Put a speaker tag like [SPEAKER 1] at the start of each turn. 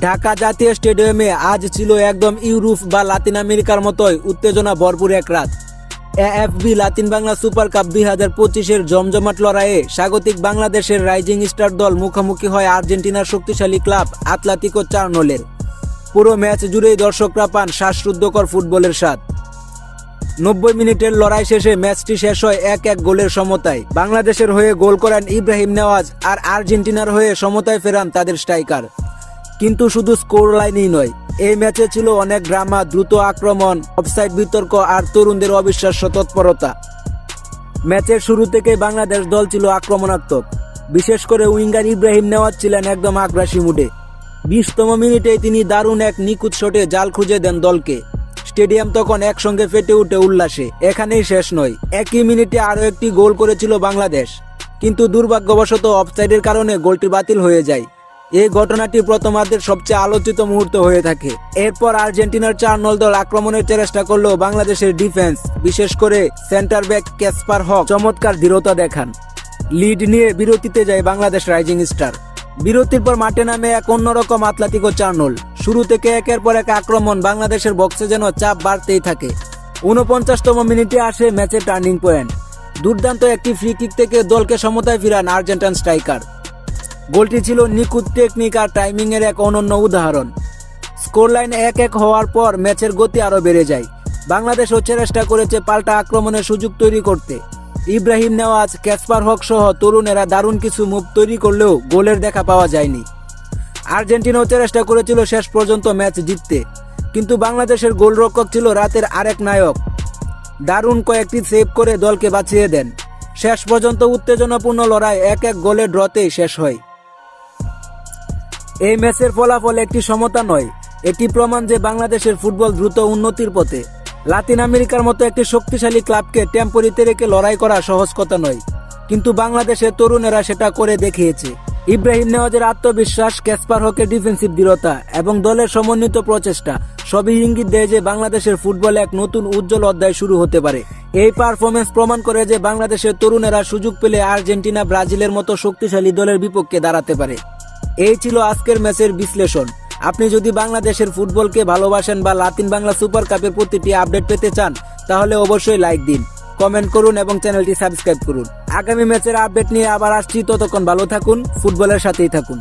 [SPEAKER 1] ঢাকা জাতীয় স্টেডিয়ামে আজ ছিল একদম ইউরোপ বা লাতিন আমেরিকার মতোই উত্তেজনা ভরপুর এক রাত। AFB Latin Bangla super cup দুই হাজার পঁচিশের জমজমাট লড়াইয়ে স্বাগতিক বাংলাদেশের রাইজিং স্টার দল মুখোমুখি হয় আর্জেন্টিনার শক্তিশালী ক্লাব আতলাতিকো চার্নোলের। পুরো ম্যাচ জুড়েই দর্শকরা পান শ্বাসরুদ্ধকর ফুটবলের স্বাদ। নব্বই মিনিটের লড়াই শেষে ম্যাচটি শেষ হয় এক এক গোলের সমতায়। বাংলাদেশের হয়ে গোল করেন ইব্রাহিম নেওয়াজ আর আর্জেন্টিনার হয়ে সমতায় ফেরান তাদের স্ট্রাইকার। কিন্তু শুধু স্কোর লাইনই নয়, এই ম্যাচে ছিল অনেক ড্রামা দ্রুত আক্রমণ অফসাইড বিতর্ক আর তরুণদের অবিশ্বাস্য তৎপরতা। ম্যাচের শুরু থেকে বাংলাদেশ দল ছিল আক্রমণাত্মক। বিশেষ করে উইঙ্গার ইব্রাহিম নেওয়াজ ছিলেন একদম আগ্রাসী মুডে। বিশতম মিনিটে তিনি দারুণ এক নিখুঁত শটে জাল খুঁজে দেন দলকে। স্টেডিয়াম তখন একসঙ্গে ফেটে উঠে উল্লাসে, এখানেই শেষ নয়। একই মিনিটে আরও একটি গোল করেছিল বাংলাদেশ। কিন্তু দুর্ভাগ্যবশত অফসাইডের কারণে গোলটি বাতিল হয়ে যায়। এই ঘটনাটি প্রথমার্ধের সবচেয়ে আলোচিত মুহূর্ত হয়ে থাকে। এরপর আর্জেন্টিনার চার নল দল আক্রমণের চেষ্টা করলেও বাংলাদেশের ডিফেন্স। বিশেষ করে সেন্টার ব্যাক ক্যাসপার হক চমৎকার দৃঢ়তা দেখান। লিড নিয়ে বিরতিতে যায় বাংলাদেশ রাইজিং স্টার। বিরতির পর মাঠে নামে এক অন্যরকম আতলাতিকো চার্নল। শুরু থেকে একের পর এক আক্রমণ বাংলাদেশের বক্সে যেন চাপ বাড়তেই থাকে। উনপঞ্চাশতম মিনিটে আসে ম্যাচের টার্নিং পয়েন্ট। দুর্দান্ত একটি ফ্রি কিক থেকে দলকে সমতায় ফিরান আর্জেন্টাইন স্ট্রাইকার। গোলটি ছিল নিখুঁত টেকনিক আর টাইমিং এর এক অনন্য উদাহরণ। স্কোর লাইন এক এক হওয়ার পর ম্যাচের গতি আরও বেড়ে যায়। বাংলাদেশও চেষ্টা করেছে পাল্টা আক্রমণের সুযোগ তৈরি করতে। ইব্রাহিম নেওয়াজ, ক্যাসপার হক সহ তরুণেরা দারুণ কিছু মুভ তৈরি করলেও গোলের দেখা পাওয়া যায়নি। আর্জেন্টিনাও চেষ্টা করেছিল শেষ পর্যন্ত ম্যাচ জিততে। কিন্তু বাংলাদেশের গোলরক্ষক ছিল রাতের আরেক নায়ক। দারুণ কয়েকটি সেভ করে দলকে বাঁচিয়ে দেন। শেষ পর্যন্ত উত্তেজনাপূর্ণ লড়াই এক এক গোলে ড্রতেই শেষ হয়। এই ম্যাচের ফলাফল একটি সমতা নয় এটি প্রমাণ যে বাংলাদেশের ফুটবল দ্রুত উন্নতির পথে। লাতিন আমেরিকার মতো একটি শক্তিশালী ক্লাবকে টেম্পোরিতে রেখে লড়াই করা সহজ কথা নয়, কিন্তু বাংলাদেশের তরুণেরা সেটা করে দেখিয়েছে। ইব্রাহিম নেওয়াজের আত্মবিশ্বাস, ক্যাসপার হকের ডিফেন্সিভ দৃঢ়তা এবং দলের সমন্বিত প্রচেষ্টা সবই ইঙ্গিত দেয় যে বাংলাদেশের ফুটবলে এক নতুন উজ্জ্বল অধ্যায় শুরু হতে পারে। এই পারফরমেন্স প্রমাণ করে যে বাংলাদেশের তরুণেরা সুযোগ পেলে আর্জেন্টিনা, ব্রাজিলের মতো শক্তিশালী দলের বিপক্ষে দাঁড়াতে পারে। এই ছিল আজকের ম্যাচের বিশ্লেষণ। আপনি যদি বাংলাদেশের ফুটবলকে ভালোবাসেন বা লাতিন বাংলা সুপার কাপের প্রতিটি আপডেট পেতে চান, তাহলে অবশ্যই লাইক দিন, কমেন্ট করুন এবং চ্যানেলটি সাবস্ক্রাইব করুন। আগামী ম্যাচের আপডেট নিয়ে আবার আসছি, ততক্ষণ ভালো থাকুন, ফুটবলের সাথেই থাকুন।